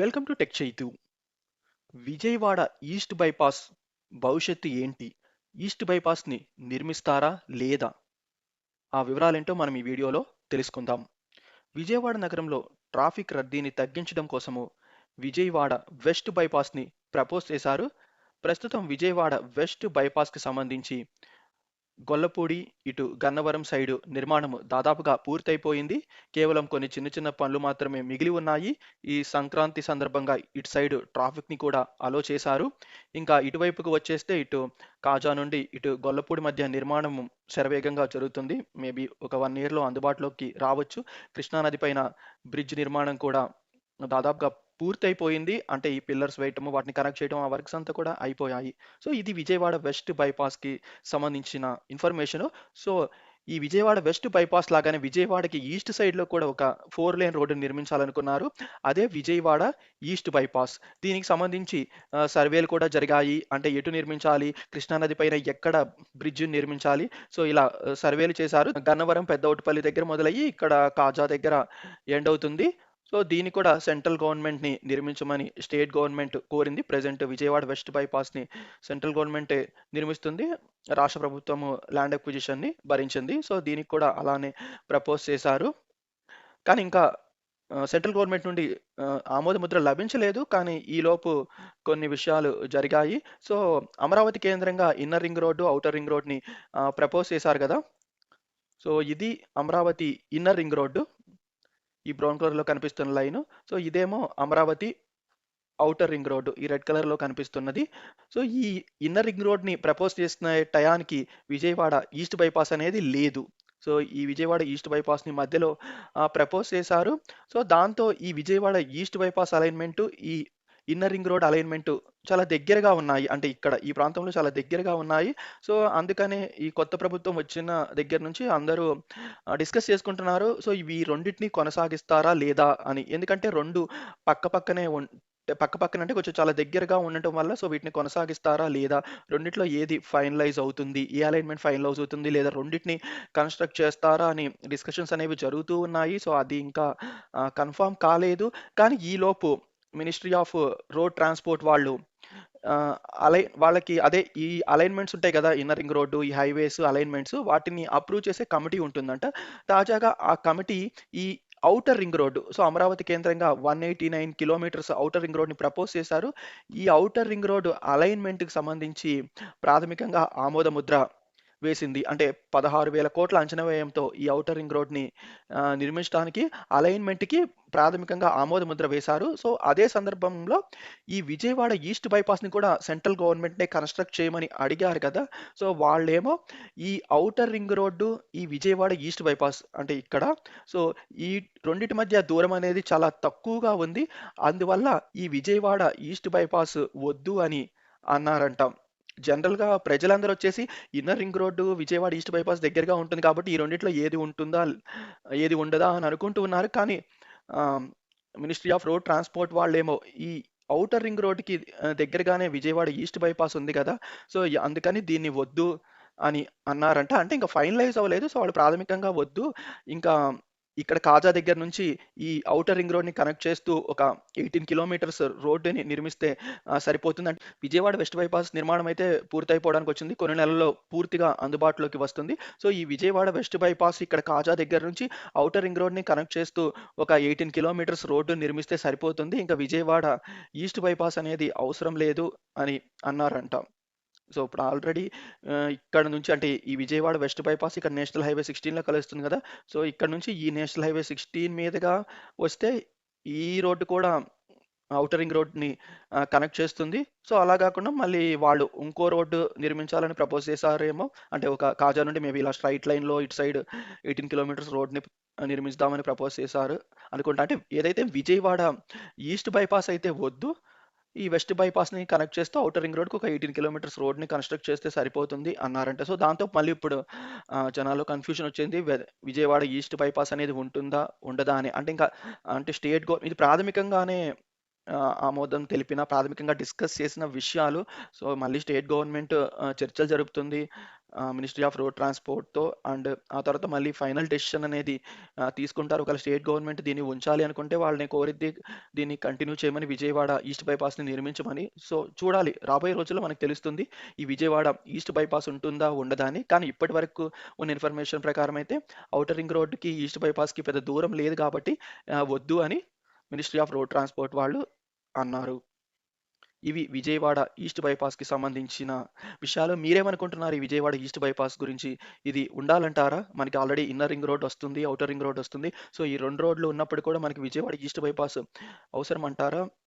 Welcome to tech Chaitu Vijayawada east bypass భవిష్యత్తు ఏంటి? East బైపాస్ని నిర్మిస్తారా లేదా? ఆ వివరాలేంటో మనం ఈ వీడియోలో తెలుసుకుందాం. విజయవాడ నగరంలో ట్రాఫిక్ రద్దీని తగ్గించడం కోసము విజయవాడ వెస్ట్ బైపాస్ని ప్రపోజ్ చేశారు. ప్రస్తుతం విజయవాడ వెస్ట్ బైపాస్కి సంబంధించి గొల్లపూడి ఇటు గన్నవరం సైడు నిర్మాణము దాదాపుగా పూర్తయిపోయింది. కేవలం కొన్ని చిన్న చిన్న పనులు మాత్రమే మిగిలి ఉన్నాయి. ఈ సంక్రాంతి సందర్భంగా ఇటు సైడు ట్రాఫిక్ని కూడా అలో చేశారు. ఇంకా ఇటువైపుకు వచ్చేస్తే ఇటు కాజా నుండి ఇటు గొల్లపూడి మధ్య నిర్మాణం శరవేగంగా జరుగుతుంది. మేబీ ఒక వన్ ఇయర్లో అందుబాటులోకి రావచ్చు. కృష్ణానది పైన బ్రిడ్జ్ నిర్మాణం కూడా దాదాపుగా పూర్తయిపోయింది. అంటే ఈ పిల్లర్స్ వేయటము వాటిని కనెక్ట్ చేయడం ఆ వర్క్స్ అంతా కూడా అయిపోయాయి. సో ఇది విజయవాడ వెస్ట్ బైపాస్కి సంబంధించిన ఇన్ఫర్మేషన్. సో ఈ విజయవాడ వెస్ట్ బైపాస్ లాగానే విజయవాడకి ఈస్ట్ సైడ్లో కూడా ఒక ఫోర్ లేన్ రోడ్డు నిర్మించాలనుకున్నారు. అదే విజయవాడ ఈస్ట్ బైపాస్. దీనికి సంబంధించి సర్వేలు కూడా జరిగాయి. అంటే ఎటు నిర్మించాలి కృష్ణానది పైన ఎక్కడ బ్రిడ్జ్ నిర్మించాలి. సో ఇలా సర్వేలు చేశారు. గన్నవరం పెద్దవుటపల్లి దగ్గర మొదలయ్యి ఇక్కడ కాజా దగ్గర ఎండ్ అవుతుంది. సో దీన్ని కూడా సెంట్రల్ గవర్నమెంట్ని నిర్మించమని స్టేట్ గవర్నమెంట్ కోరింది. ప్రజెంట్ విజయవాడ వెస్ట్ బైపాస్ని సెంట్రల్ గవర్నమెంట్ నిర్మిస్తుంది. రాష్ట్ర ప్రభుత్వము ల్యాండ్ అక్విజిషన్ని భరించింది. సో దీనికి కూడా అలానే ప్రపోజ్ చేశారు. కానీ ఇంకా సెంట్రల్ గవర్నమెంట్ నుండి ఆమోద ముద్ర లభించలేదు. కానీ ఈలోపు కొన్ని విషయాలు జరిగాయి. సో అమరావతి కేంద్రంగా inner ring road outer ring రోడ్ని propose చేశారు కదా. సో ఇది అమరావతి ఇన్నర్ రింగ్ రోడ్డు. ఈ బ్రౌన్ కలర్లో కనిపిస్తున్న లైన్. సో ఇదేమో అమరావతి అవుటర్ రింగ్ రోడ్డు ఈ రెడ్ కలర్లో కనిపిస్తున్నది. సో ఈ ఇన్నర్ రింగ్ రోడ్ని ప్రపోజ్ చేసిన టయానికి విజయవాడ ఈస్ట్ బైపాస్ అనేది లేదు. సో ఈ విజయవాడ ఈస్ట్ బైపాస్ని మధ్యలో ప్రపోజ్ చేశారు. సో దాంతో ఈ విజయవాడ ఈస్ట్ బైపాస్ అలైన్మెంట్ ఈ ఇన్నర్ రింగ్ రోడ్ అలైన్మెంట్ చాలా దగ్గరగా ఉన్నాయి. అంటే ఇక్కడ ఈ ప్రాంతంలో చాలా దగ్గరగా ఉన్నాయి. సో అందుకనే ఈ కొత్త ప్రభుత్వం వచ్చిన దగ్గర నుంచి అందరూ డిస్కస్ చేసుకుంటున్నారు. సో ఇవి రెండింటిని కొనసాగిస్తారా లేదా అని. ఎందుకంటే రెండు పక్క పక్కనే పక్క పక్కన అంటే కొంచెం చాలా దగ్గరగా ఉండటం వల్ల సో వీటిని కొనసాగిస్తారా లేదా రెండిట్లో ఏది ఫైనలైజ్ అవుతుంది? ఏ అలైన్మెంట్ ఫైనలైజ్ అవుతుంది లేదా రెండింటిని కన్స్ట్రక్ట్ చేస్తారా అని డిస్కషన్స్ అనేవి జరుగుతూ ఉన్నాయి. సో అది ఇంకా కన్ఫామ్ కాలేదు. కానీ ఈలోపు మినిస్ట్రీ ఆఫ్ రోడ్ ట్రాన్స్పోర్ట్ వాళ్ళు అలై వాళ్ళకి అదే ఈ అలైన్మెంట్స్ ఉంటాయి కదా ఇన్నర్ రింగ్ రోడ్డు ఈ హైవేస్ అలైన్మెంట్స్ వాటిని అప్రూవ్ చేసే కమిటీ ఉంటుందంట. తాజాగా ఆ కమిటీ ఈ outer ring road so Amaravati కేంద్రంగా one eighty nine kilometres outer ring రోడ్ని propose చేశారు. ఈ ఔటర్ రింగ్ రోడ్డు అలైన్మెంట్కి సంబంధించి ప్రాథమికంగా ఆమోదముద్ర వేసింది. అంటే పదహారు వేల కోట్ల అంచనా వ్యయంతో ఈ ఔటర్ రింగ్ రోడ్ని నిర్మించడానికి అలైన్మెంట్కి ప్రాథమికంగా ఆమోద ముద్ర వేశారు. సో అదే సందర్భంలో ఈ విజయవాడ ఈస్ట్ బైపాస్ని కూడా సెంట్రల్ గవర్నమెంట్నే కన్స్ట్రక్ట్ చేయమని అడిగారు కదా! సో వాళ్ళేమో ఈ ఔటర్ రింగ్ రోడ్డు ఈ విజయవాడ ఈస్ట్ బైపాస్ అంటే ఇక్కడ సో ఈ రెండింటి మధ్య దూరం అనేది చాలా తక్కువగా ఉంది. అందువల్ల ఈ విజయవాడ ఈస్ట్ బైపాస్ వద్దు అని అన్నారంట. జనరల్గా ప్రజలందరూ వచ్చేసి inner ring road Vijayawada east bypass దగ్గరగా ఉంటుంది కాబట్టి ఈ రెండిట్లో ఏది ఉంటుందా ఏది ఉండదా అని అనుకుంటూ ఉన్నారు. కానీ మినిస్ట్రీ ఆఫ్ రోడ్ ట్రాన్స్పోర్ట్ వాళ్ళేమో ఈ ఔటర్ రింగ్ రోడ్కి దగ్గరగానే విజయవాడ ఈస్ట్ బైపాస్ ఉంది కదా సో అందుకని దీన్ని వద్దు అని అన్నారంట. అంటే ఇంకా ఫైనలైజ్ అవ్వలేదు. సో వాళ్ళు ప్రాథమికంగా వద్దు. ఇంకా ఇక్కడ కాజా దగ్గర నుంచి ఈ ఔటర్ రింగ్ రోడ్ని కనెక్ట్ చేస్తూ ఒక ఎయిటీన్ కిలోమీటర్స్ రోడ్డుని నిర్మిస్తే సరిపోతుంది అంటే విజయవాడ వెస్ట్ బైపాస్ నిర్మాణం అయితే పూర్తయిపోవడానికి వచ్చింది. కొన్ని నెలల్లో పూర్తిగా అందుబాటులోకి వస్తుంది. సో ఈ విజయవాడ వెస్ట్ బైపాస్ ఇక్కడ కాజా దగ్గర నుంచి ఔటర్ రింగ్ రోడ్ని కనెక్ట్ చేస్తూ ఒక ఎయిటీన్ కిలోమీటర్స్ రోడ్డు నిర్మిస్తే సరిపోతుంది. ఇంకా విజయవాడ ఈస్ట్ బైపాస్ అనేది అవసరం లేదు అని అన్నారంట. సో ఇప్పుడు ఆల్రెడీ ఇక్కడ నుంచి అంటే ఈ విజయవాడ వెస్ట్ బైపాస్ ఇక్కడ నేషనల్ హైవే సిక్స్టీన్లో కలుస్తుంది కదా. సో ఇక్కడ నుంచి ఈ నేషనల్ హైవే సిక్స్టీన్ మీదుగా వస్తే ఈ రోడ్డు కూడా ఔటరింగ్ రోడ్ని కనెక్ట్ చేస్తుంది. సో అలా కాకుండా మళ్ళీ వాళ్ళు ఇంకో రోడ్డు నిర్మించాలని ప్రపోజ్ చేశారేమో అంటే ఒక కాజా నుండి మేబీ ఇలా స్ట్రైట్ లైన్లో ఇటు సైడ్ ఎయిటీన్ కిలోమీటర్స్ రోడ్ని నిర్మిస్తామని ప్రపోజ్ చేశారు అనుకుంటా. అంటే ఏదైతే విజయవాడ ఈస్ట్ బైపాస్ అయితే వద్దు ఈ వెస్ట్ బైపాస్ని కనెక్ట్ చేస్తూ అవుటర్ రింగ్ రోడ్కి ఒక ఎయిటీన్ కిలోమీటర్స్ రోడ్ని కన్స్ట్రక్ట్ చేస్తే సరిపోతుంది అన్నారంట. సో దాంతో మళ్ళీ ఇప్పుడు జనాల్లో కన్ఫ్యూజన్ వచ్చింది. విజయవాడ ఈస్ట్ బైపాస్ అనేది ఉంటుందా ఉండదా అని. అంటే ఇంకా అంటే స్టేట్ గో ఇది ప్రాథమికంగానే ఆమోదం తెలిపిన ప్రాథమికంగా డిస్కస్ చేసిన విషయాలు. సో, మళ్ళీ స్టేట్ గవర్నమెంట్ చర్చలు జరుపుతుంది. మినిస్ట్రీ ఆఫ్ రోడ్ ట్రాన్స్‌పోర్ట్‌తో అండ్ ఆ తర్వాత మళ్ళీ ఫైనల్ డెసిషన్ అనేది తీసుకుంటారు. ఒకవేళ స్టేట్ గవర్నమెంట్ దీన్ని ఉంచాలి అనుకుంటే వాళ్ళని కోరిద్ది దీన్ని కంటిన్యూ చేయమని విజయవాడ ఈస్ట్ బైపాస్‌ని నిర్మించమని. సో, చూడాలి రాబోయే రోజుల్లో మనకు తెలుస్తుంది. ఈ విజయవాడ ఈస్ట్ బైపాస్ ఉంటుందా? ఉండదా? అని. కానీ ఇప్పటి వరకు ఉన్న ఇన్ఫర్మేషన్ ప్రకారం అయితే ఔటర్ రింగ్ రోడ్‌కి, ఈస్ట్ బైపాస్‌కి పెద్ద దూరం లేదు కాబట్టి వద్దు అని మినిస్ట్రీ ఆఫ్ రోడ్ ట్రాన్స్‌పోర్ట్ వాళ్ళు అన్నారు. ఇవి విజయవాడ ఈస్ట్ బైపాస్‌కి సంబంధించిన విషయాలు. మీరేమనుకుంటున్నారు ఈ విజయవాడ ఈస్ట్ బైపాస్ గురించి? ఇది ఉండాలంటారా? మనకి ఆల్రెడీ ఇన్నర్ రింగ్ రోడ్ వస్తుంది. అవుటర్ రింగ్ రోడ్ వస్తుంది. సో, ఈ రెండు రోడ్లు ఉన్నప్పుడు కూడా మనకి విజయవాడ ఈస్ట్ బైపాస్ అవసరం అంటారా?